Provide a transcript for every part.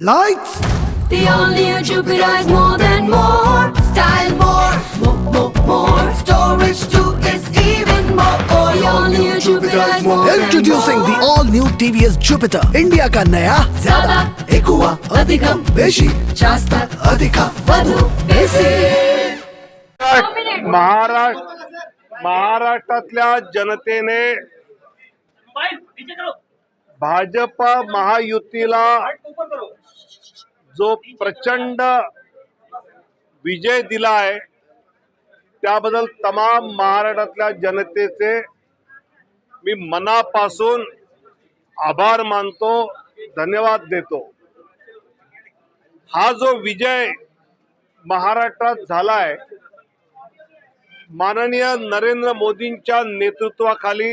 Lights! The only a Jupiter is more than more. Style more, more, more, more. Storage too is even more. The only a Jupiter is more Introducing the all-new TVS Jupiter. India का नया ज़्यादा ఎక్కువ అధికం बेशी जास्त अधिक वधु बेसी महाराष्ट्र महाराष्ट्रातल्या जनतेने भाजपा महायुतीला जो प्रचंड विजय दिला आहे त्याबद्दल तमाम महाराष्ट्रातल्या जनतेचे मी मनापासून आभार मानतो धन्यवाद देतो. हा जो विजय महाराष्ट्रात झालाय माननीय नरेंद्र मोदींच्या नेतृत्वाखाली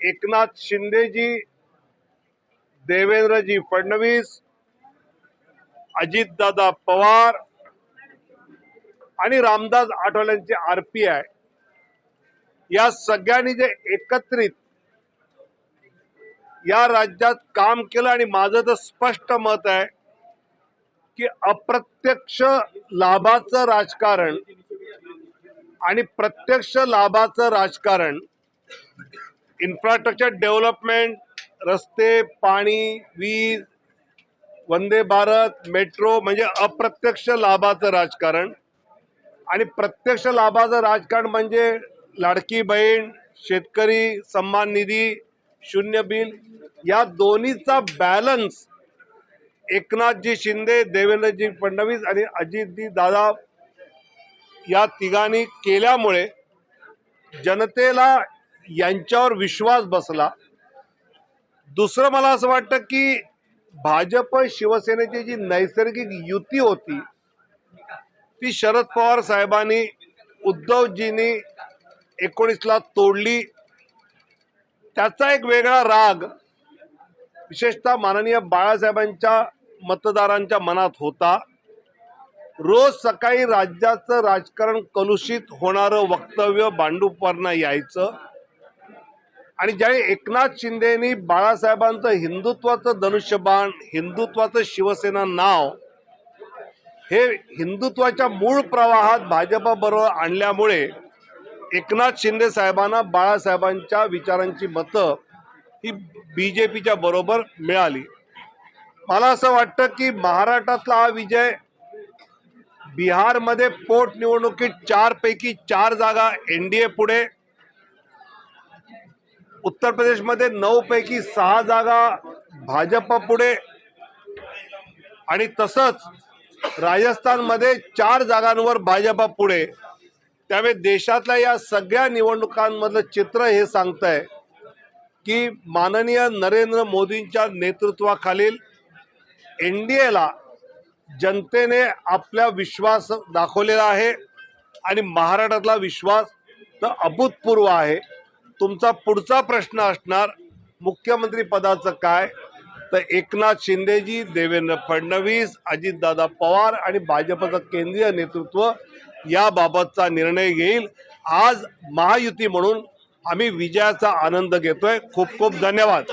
एकनाथ शिंदेजी देवेंद्रजी फडणवीस अजितदादा पवार आणि रामदास आठवल्यांचे आरपीआय आय या सगळ्यांनी जे एकत्रित या राज्यात काम केलं आणि माझं तर स्पष्ट मत आहे की अप्रत्यक्ष लाभाचं राजकारण आणि प्रत्यक्ष लाभाचं राजकारण इन्फ्रास्ट्रक्चर डेव्हलपमेंट रस्ते पाणी वीज वंदे भारत मेट्रो म्हणजे अप्रत्यक्ष लाभाचं राजकारण. आणि प्रत्यक्ष लाभाचं राजकारण म्हणजे लाडकी बहीण शेतकरी सन्मान निधी शून्य बिल या दोन्हीचा बॅलन्स एकनाथजी शिंदे देवेंद्रजी फडणवीस आणि अजितजी दादा या तिघांनी केल्यामुळे जनतेला यांच्यावर विश्वास बसला. दुसरं मला असं वाटतं की भाजप शिवसेनेची जी नैसर्गिक युती होती ती शरद पवार साहेबांनी उद्धवजींनी एकोणीसला तोडली. त्याचा एक वेगळा राग विशेषतः माननीय बाळासाहेबांच्या मतदारांच्या मनात होता. रोज सकाळी राज्याचं राजकारण कलुषित होणारं वक्तव्य बांडूपांना यायचं. आणि ज्यावेळी एकनाथ शिंदेनी बाळासाहेबांचं हिंदुत्वाचं धनुष्यबाण हिंदुत्वाचं शिवसेना नाव हे हिंदुत्वाच्या मूळ प्रवाहात भाजपाबरोबर आणल्यामुळे एकनाथ शिंदे साहेबांना बाळासाहेबांच्या विचारांची मतं ही बी जे पीच्या बरोबर मिळाली. मला असं वाटतं की महाराष्ट्रातला हा विजय बिहारमध्ये पोटनिवडणुकीत चारपैकी चार जागा एन डी ए पुढे उत्तर प्रदेशमध्ये नऊपैकी सहा जागा भाजप पुढे. आणि तसंच राजस्थानमध्ये चार जागांवर भाजपा पुढे. त्यामुळे देशातल्या या सगळ्या निवडणुकांमधलं चित्र हे सांगत आहे की माननीय नरेंद्र मोदींच्या नेतृत्वाखालील एन डी एला जनतेने आपला विश्वास दाखवलेला आहे. आणि महाराष्ट्रातला विश्वास तर अभूतपूर्व आहे. तुमचा पुढचा प्रश्न असणार मुख्यमंत्री पदाचं काय? तर एकनाथ शिंदेजी देवेंद्र फडणवीस अजितदादा पवार आणि भाजपचं केंद्रीय नेतृत्व याबाबतचा निर्णय घेईल. आज महायुती म्हणून आम्ही विजयाचा आनंद घेतोय. खूप खूप धन्यवाद.